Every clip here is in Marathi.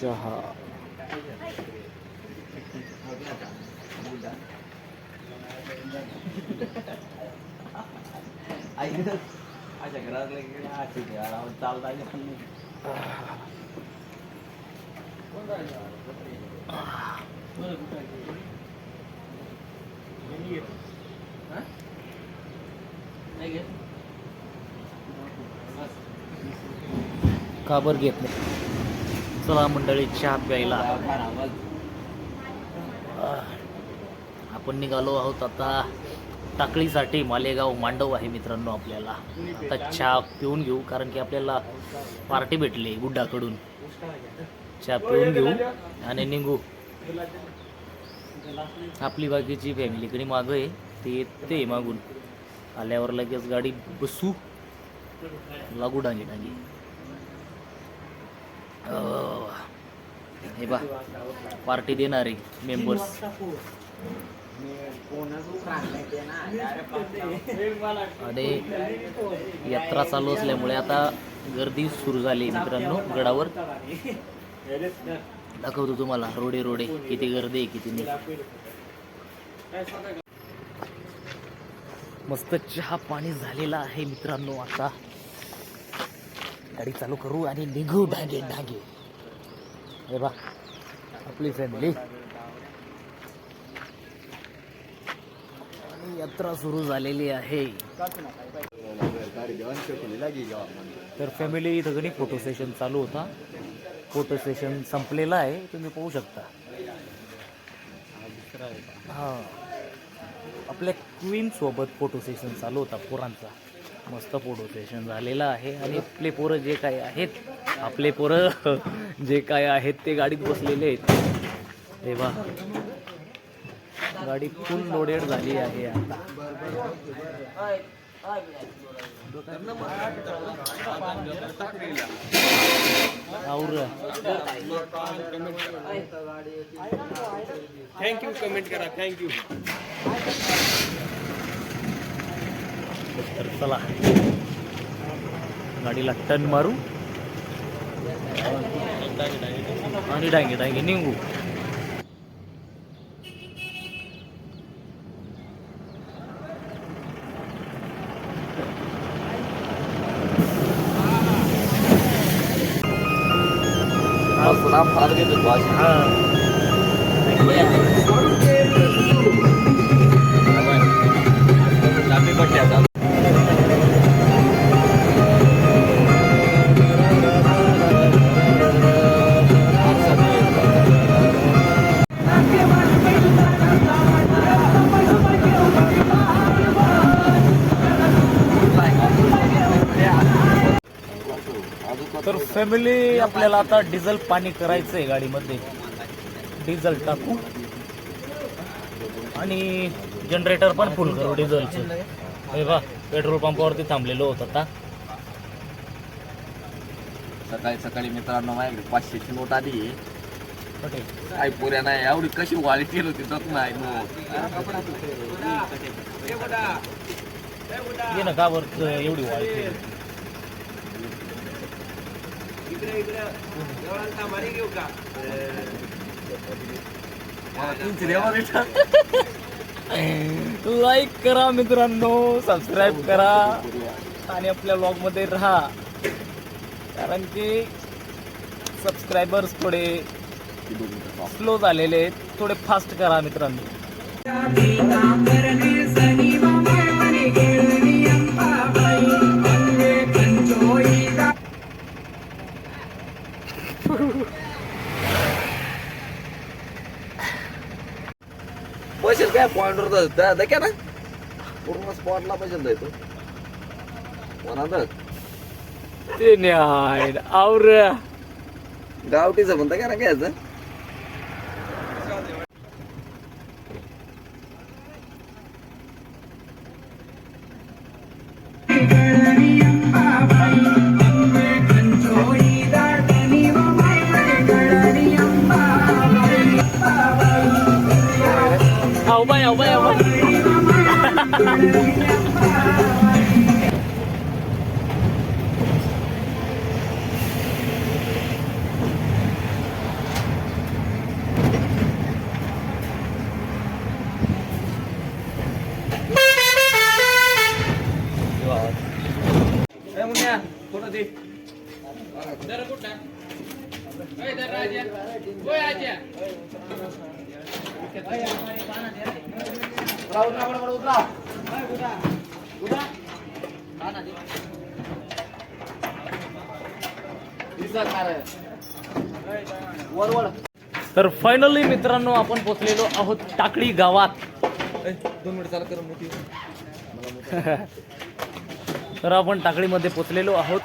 चहा अशा घरातले चालता का बरं घेत नाही चला मंडळी चहा प्यायला. आपण निघालो आहोत आता टाकळीसाठी मालेगाव मांडव आहे मित्रांनो आपल्याला. आता चहा पिऊन घेऊ कारण की आपल्याला पार्टी भेटली गुड्डाकडून. चहा पिऊन घेऊ आणि निघू. आपली बाकीची फॅमिलीकडे मागं आहे ते येते मागून. आल्यावर लगेच गाडी बसू. लागू डांगी डांगी हे बा पार्टी देणारे मेंबर्स आणि यात्रा चालू असल्यामुळे आता गर्दी सुरू झाली मित्रांनो गडावर. दाखवतो तुम्हाला रोडे रोडे किती गर्दी आहे किती नाही. मस्त चहा पाणी झालेला आहे मित्रांनो आता. गाडी चालू करू आणि निघू धागे धागे. अरे बा आपली फॅमिली आणि यात्रा सुरू झालेली आहे. तर फॅमिली इथं गणित फोटो सेशन चालू होता? फोटो सेशन संपलेला आहे तुम्ही पाहू शकता. हां. आपल्या क्वीन सोबत फोटो सेशन चालू होता पोरांचा. मस्त फोटो सेशन झालेलं आहे. आणि आपले पोरं जे काय आहेत आपले पोरं जे काय आहेत ते गाडीत बसलेले आहेत. तेव्हा गाडी फुल लोडेड झाली आहे आता. थँक्यू कमेंट करा. थँक्यू तर चला गाडीला टन मारू आणि डांगे डांगे निघू हा फॅमिली आपल्याला आता डिझेल पाणी करायचं आहे गाडीमध्ये. डिझेल टाकू. आणि जनरेटर पण फुल करू डिझेलचं. हे बा पेट्रोल पंपावरती थांबलेलो होत आता. सकाळी सकाळी मित्रांनो माझ्याकडे पाचशेची नोट आली आहे? काही पुऱ्या नाही एवढी कशी केली होती तर नाही नोट ये ना का बरं एवढी वाढ केली? तीनशे देवा बेटा लाईक करा मित्रांनो सबस्क्राईब करा आणि आपल्या ब्लॉगमध्ये राहा. कारण की सबस्क्रायबर्स थोडे स्लो झालेले आहेत. थोडे फास्ट करा मित्रांनो. काय पॉइंटवर द्या ना? पूर्ण स्पॉटला पैसे द्यायचो कोणाचं ते न्याय और गावठीचं म्हणता का ना घ्यायचं तर फायनली मित्रांनो आपण पोचलेलो आहोत टाकळी गावात. दोन मिनिट चालू करून मोठी. तर आपण टाकळीमध्ये पोचलेलो आहोत.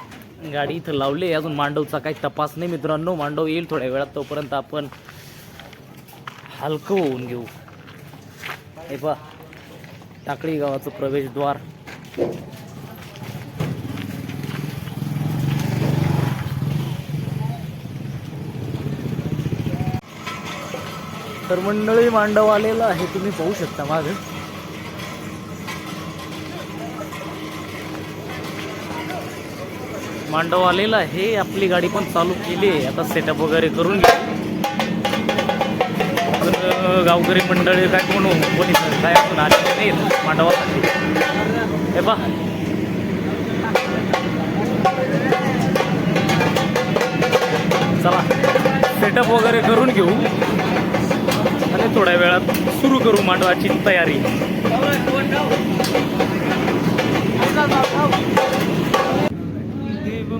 गाडी इथं लावली अजून मांडवचा काही तपास नाही मित्रांनो. मांडव येईल थोड्या वेळात तोपर्यंत आपण हलकं होऊन घेऊ. हे पहा टाकळी गावाचं प्रवेशद्वार. तर मंडळी मांडव आलेला आहे तुम्ही पाहू शकता मागे. मांडव आलेला आहे आपली गाडी पण चालू केली आहे. आता सेटअप वगैरे करून घे तर गावकरी मंडळी काय म्हणू कोणी काय आपण आले नाही मांडवासाठी हे पा चला सेटअप वगैरे करून घेऊ. आहे. थोड्या वेळात सुरू करू मांडवाची तयारी. देव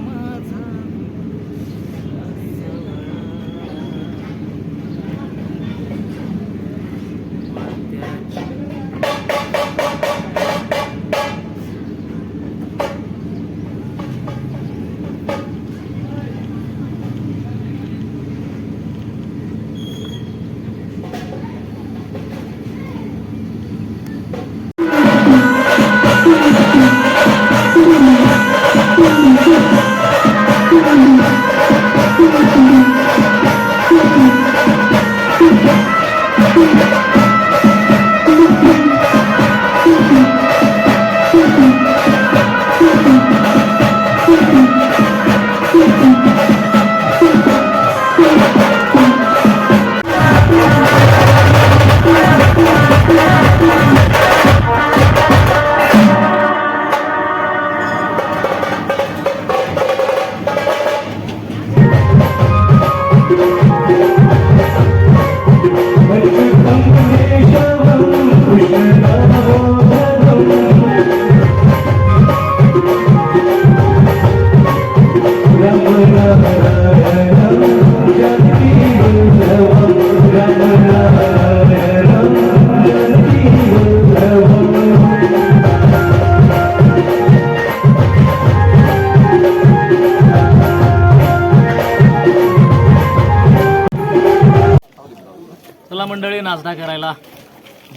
नाश्ता करायला.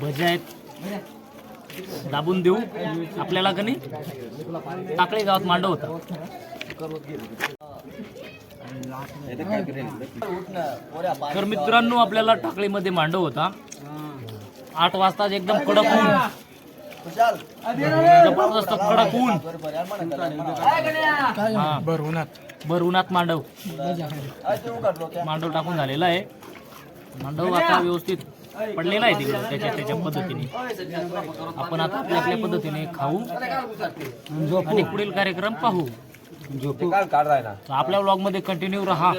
भजी आहेत. दाबून देऊ. आपल्याला कनी टाकळी गावात मांडव होता. तर मित्रांनो आपल्याला टाकळीमध्ये मांडव होता. आठ वाजता एकदम कडक ऊन. जबरदस्त कडक ऊन. हा. भर उन्हात मांडव. मांडव टाकून झालेला आहे मांडव आता व्यवस्थित पडलेला आहे तिकडे त्याच्या त्याच्या पद्धतीने. आपण आता आपल्या आपल्या पद्धतीने खाऊ आणि पुढील कार्यक्रम पाहू. तर आपल्या व्लॉगमध्ये कंटिन्यू राहा.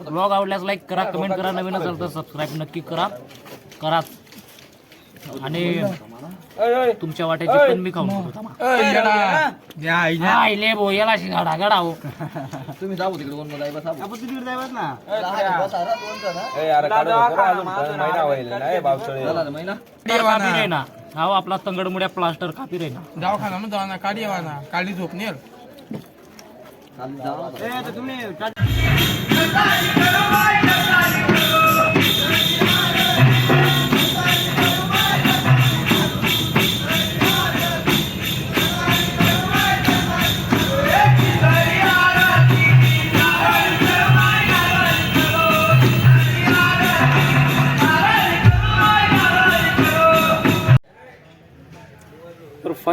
व्लॉग आवडल्यास लाईक करा कमेंट करा. नवीन असेल तर सबस्क्राईब नक्की करा. करा. आणि तुमच्या वाट्याची पण मी खाऊन घेतो. आईले भो याला शिगाडा गडा हो. तुम्ही जाऊ तिकडे कोण मला बसा. महिना कापी रे ना. हा आपला तंगडमुड्या प्लास्टर कापी रे ना. दवाखाना मग दवाखाना काढी वाना काढली झोप नेल तर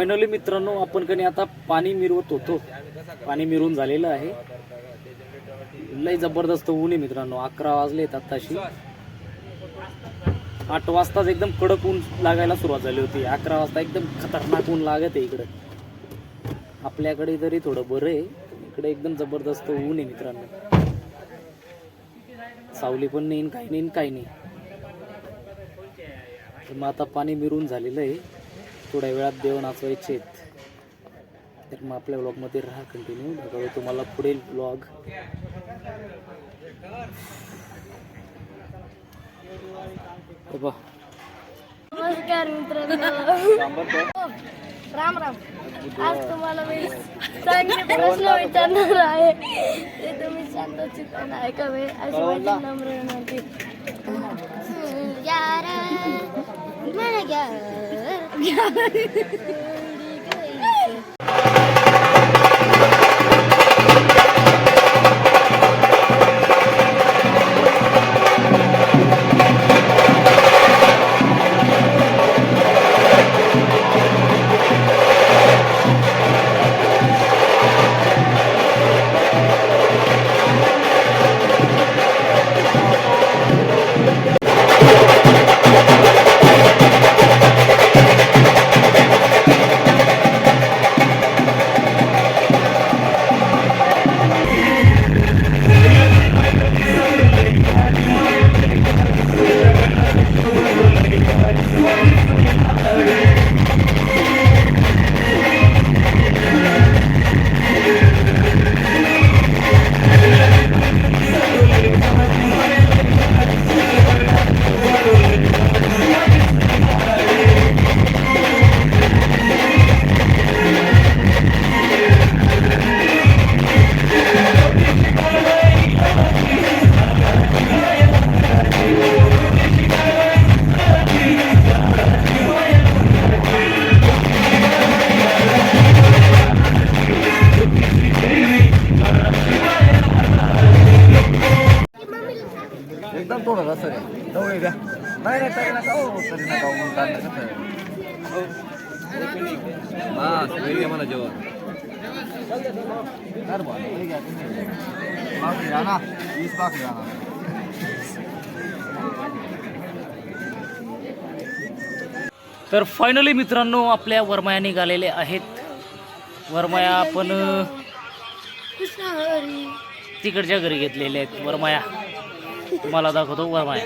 फायनली मित्रांनो आपण कणी आता पाणी मिरवत होतो. पाणी मिरवून झालेलं आहे. लय जबरदस्त ऊन आहे मित्रांनो. अकरा वाजलेत आत्ताशी. आठ वाजताच एकदम कडक ऊन लागायला सुरुवात झाली होती. अकरा वाजता एकदम खतरनाक ऊन लागत आहे इकडे. आपल्याकडे तरी थोडं बरं आहे. इकडे एकदम जबरदस्त ऊन आहे मित्रांनो. सावली पण नाही काही नाही काही नाही. मग आता पाणी मिरून झालेलं आहे. थोड्या वेळात देव नाचवायचे तर मग आपल्या ब्लॉगमध्ये राहा कंटिन्यू बघा तुम्हाला पुढील ब्लॉग नमस्कार मित्रांनो. राम राम. आज तुम्हाला मी चांगले प्रश्न विचारणार आहे. ते तुम्ही शांत चित्ताने ऐकावे अशी माझी नम्र विनंती. यार मला एकदम तर फायनली मित्रांनो आपल्या वरमाया निघालेले आहेत. वरमाया आपण तिकडच्या घरी घेतलेले आहेत. वरमाया तुम्हाला दाखवतो वरमाया.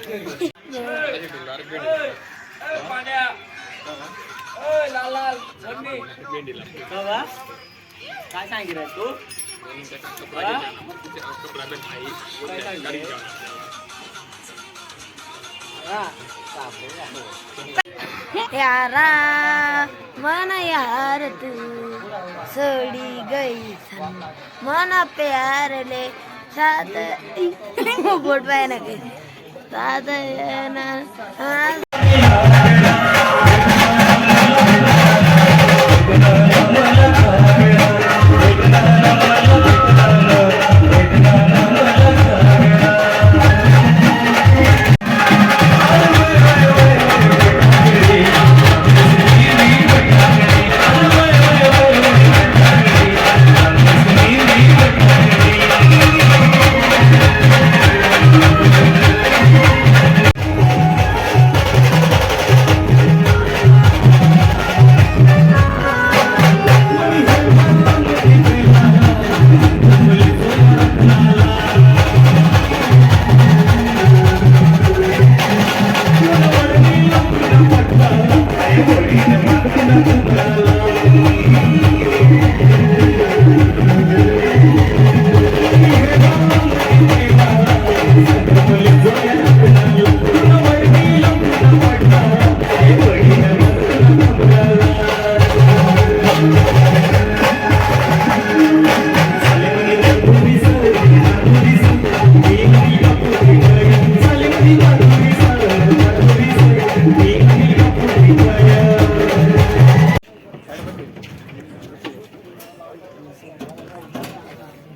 काय सांगितलं तू? यारा मन यार तू सोडी गई सन. मन प्यार ले साथ बोट पाय ना साथ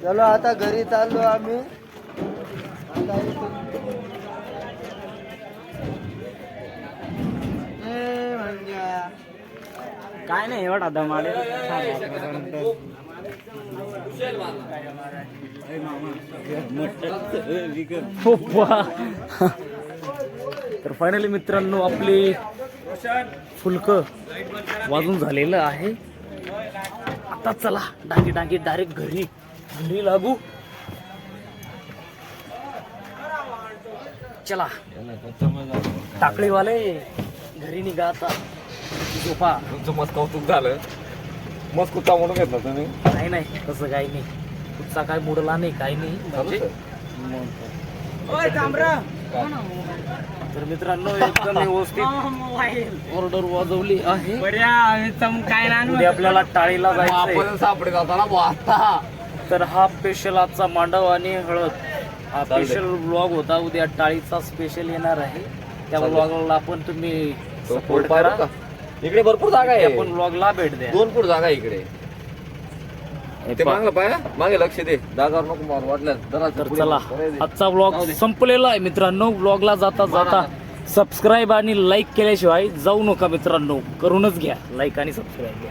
चलो आता घरी चाललो आम्ही. काय नाही एवढा दमाडे तर फायनली मित्रांनो आपली फुलक वाजून झालेलं आहे. आता चला डांगी डांगी डायरेक्ट घरी. घरी लागू. चला. टाकळीवाले घरी निघा आता. झोपा. तुमचं मस्त कौतुक झालं. मस्त कुत्ता म्हणून घेतला तुम्ही. नाही नाही. तसं काही नाही. कुठचा काय बुडला नाही काही नाही. म्हणजे तर मित्रांनो एकदम व्यवस्थित ऑर्डर वाजवली आहे. आपल्याला टाळीला जायचं आपण सापडे जाताना वाचता तर हा स्पेशल आजचा मांडव आणि हळद. हा. स्पेशल ब्लॉग होता. उद्या टाळीचा स्पेशल येणार आहे. त्या चालतंय. ब्लॉगला पण तुम्ही तो सपोर्ट पाहिलं करा. का? इकडे भरपूर जागा त्या आहे पण ब्लॉगला भेट द्या. दोन फूट जागा आहे इकडे. ते मागलं पाय? मागे लक्ष दे. जागावर नको मार. वाटलं जरा तर पुढे चला. आजचा ब्लॉग जाऊ दे. संपलेला आहे मित्रांनो. ब्लॉगला जाता जाता सबस्क्राईब आणि लाईक केल्याशिवाय जाऊ नका मित्रांनो. करूनच घ्या. लाईक आणि सबस्क्राईब घ्या